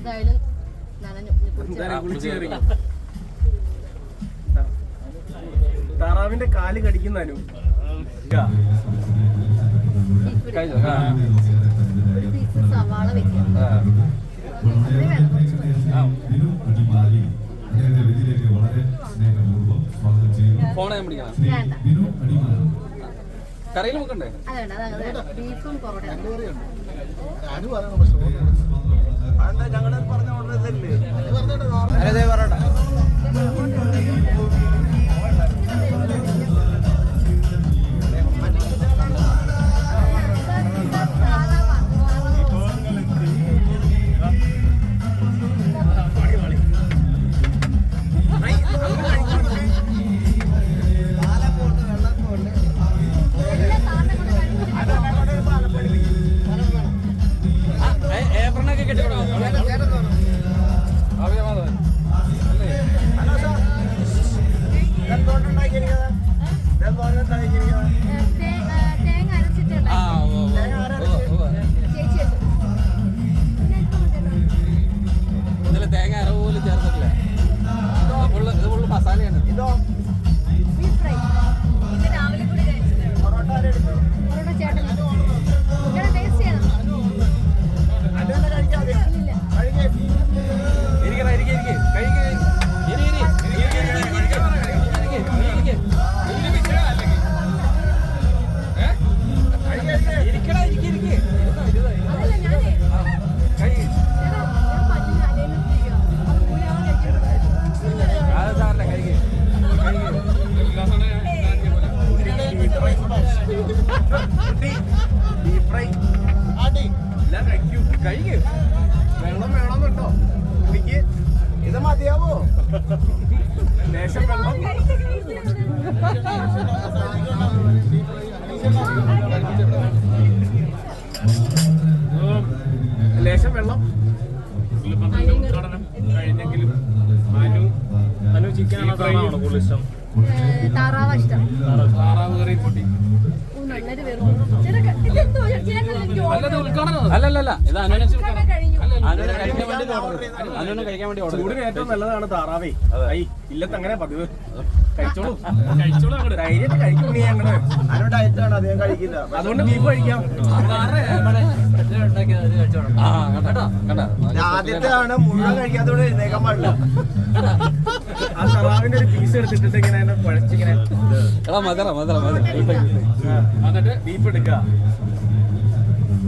എന്തായാലും നനഞ്ഞു. താറാവിന്റെ കാൽ കടിക്കുന്നു ഇടുക. ഒരു പീസ് സവാള വെക്കുക അത്രേ വേണം. കുറച്ച് ഫോൺ ഞാൻ പിടിക്കണം. വേണ്ട. കറിയിൽ നോക്കണ്ടേ. ബീഫും പൊറോട്ടയും. തേങ്ങ അരച്ചിട്ടുണ്ട് ആ ഓ ഓ ഓ ചേച്ചി വെച്ചു. ഇതിൽ തേങ്ങ അര പോലും ചേർത്തിട്ടില്ല? ഇത് ഫുള്ള് ഇത് ഫുള്ള് മസാലയാണ്. ബീഫ് എല്ലാം കഴിക്കൂ. കഴിക്ക്. വെള്ളം വേണമെന്നുണ്ടോ എനിക്ക് ഇത് മതിയാവോ? ലേശം വെള്ളം. ലേശം വെള്ളം. കഴിഞ്ഞെങ്കിലും മനു അനു ചിക്കൻ കൂടുതൽ ഇഷ്ടം? താറാവാ ഇഷ്ടം. താറാവ് കറി പൊട്ടി. ചേട്ടാ, ക- ഇതെന്തോ? ചേട്ടൻ എനിക്ക് അല്ലത് ഓർഡർ ഉദ്ഘാടനം അല്ലല്ലല്ല ഇത് അനുവിനെ ഉദ്ഘാടനം കഴിഞ്ഞു. അനുവിനെ കഴിക്കാൻ വേണ്ടി ഓർഡർ അനുവിനെ കഴിക്കാൻ വേണ്ടി ഓർഡർ ചൂടിന് ഏറ്റവും നല്ലതാണ് താറാവേ. ഐ ഇല്ലത്ത് അങ്ങനെ പതിവ് കഴിച്ചോളൂ. കഴിച്ചോളൂ അങ്ങോട്ട് ധൈര്യമായിട്ട് കഴിക്കും നീ അങ്ങനെ അനു ഡയറ്റാണ് അധികം കഴിക്കില്ല. അതുകൊണ്ട് ബീഫ് കഴിക്കാം. ആ കണ്ടാ കണ്ടാ. ആദ്യത്തെ ആണ് മുഴുവൻ കഴിക്കാത്തോടെ എഴുന്നേക്കാൻ പാടില്ല. ആ സറാവിന്റെ ഒരു പീസ് എടുത്തിട്ട് ഇങ്ങനെ കുഴച്ചിങ്ങനെ. എടാ മതറ മതറ മതറ എന്നിട്ട് ബീഫ് എടുക്കുക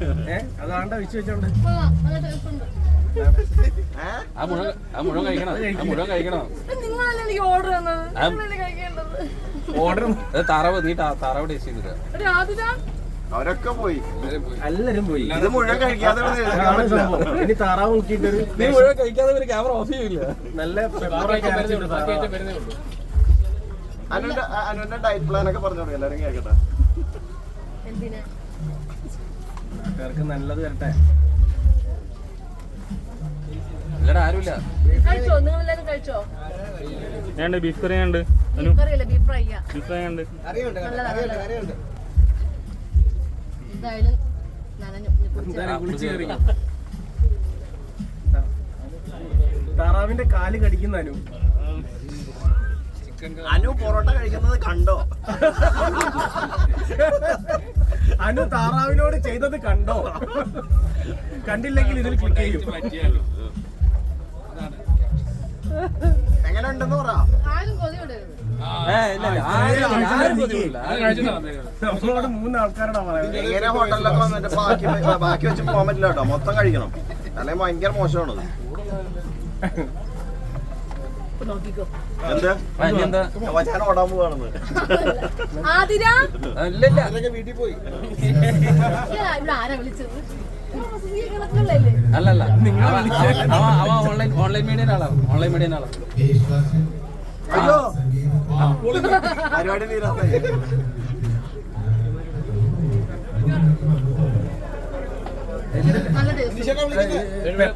ഏഹ് അതാണ്ട വെച്ച് വെച്ചോണ്ട്? ആ? മുഴുവൻ ആ മുഴുവൻ കഴിക്കണം. ആ മുഴുവൻ കഴിക്കണം. നിങ്ങളല്ലേ എനിക്ക് ഓർഡർ തന്നത്? നിങ്ങളല്ലേ കഴിക്കേണ്ടത്? ഓർഡർ അത് താറാവ് നീ താ- താറാവ് ടേസ്റ്റ് ഒരു ആദ്യത്തെ അവരൊക്കെ പോയി. എല്ലാരും പോയി. ഇത് മുഴുവൻ കഴിക്കാതെ ഇവിടെ എഴുന്നേക്കാൻ അതാണ് പറ്റില്ല. സംഭവം. ഇനി താറാവ് നോക്കിയിട്ടൊരു നീ മുഴുവൻ കഴിക്കാതെ ഒരു ക്യാമറ ഓഫ് ചെയ്യില്ല നല്ല പെപ്പറൊക്കെ അരച്ചിട്ട് താറാവ്. ഉള്ളൂ അനുവിന്റെ ആ, അനുവിന്റെ ഡയറ്റ് പ്ലാൻ ഒക്കെ പറഞ്ഞു കൊടുക്കും എല്ലാരും കേൾക്കട്ടെ. എന്തിനാ? പേർക്ക് നല്ലത് വരട്ടെ. ഇല്ലടാ ആരുമില്ല. കഴിച്ചോ? നിങ്ങളെല്ലാരും കഴിച്ചോ? ഞാൻ ബീഫ് കറി ഉണ്ട് ബീഫ് ഫ്രൈ ഉണ്ട് താറാവിന്റെ കാൽ കടിക്കുന്നതിനും അനു പൊറോട്ട കഴിക്കുന്നത് കണ്ടോ? അനു താറാവിനോട് ചെയ്തത് കണ്ടോ? കണ്ടില്ലെങ്കിൽ ഇതിൽ ക്ലിക്ക് ചെയ്യും. എങ്ങനെ ഉണ്ടെന്ന് പറ. നമ്മളോട് മൂന്ന് ആൾക്കാരോടാ പറയുന്നത്. എങ്ങനെ ഹോട്ടലിലൊക്കെ വന്നിട്ട് ബാക്കി ബാക്കി വെച്ച് പോകാൻ പറ്റില്ല കേട്ടോ. മൊത്തം കഴിക്കണം. അല്ലെങ്കിൽ ഭയങ്കര മോശമാണത്. വീട്ടിൽ പോയി. അല്ലല്ല നിങ്ങൾ ഓൺലൈൻ ഓൺലൈൻ മീഡിയ ആളാണ് ഓൺലൈൻ മീഡിയ ആളാണ് അയ്യോ. പരിപാടി തീരാത്ത നല്ല ടേസ്റ്റ്.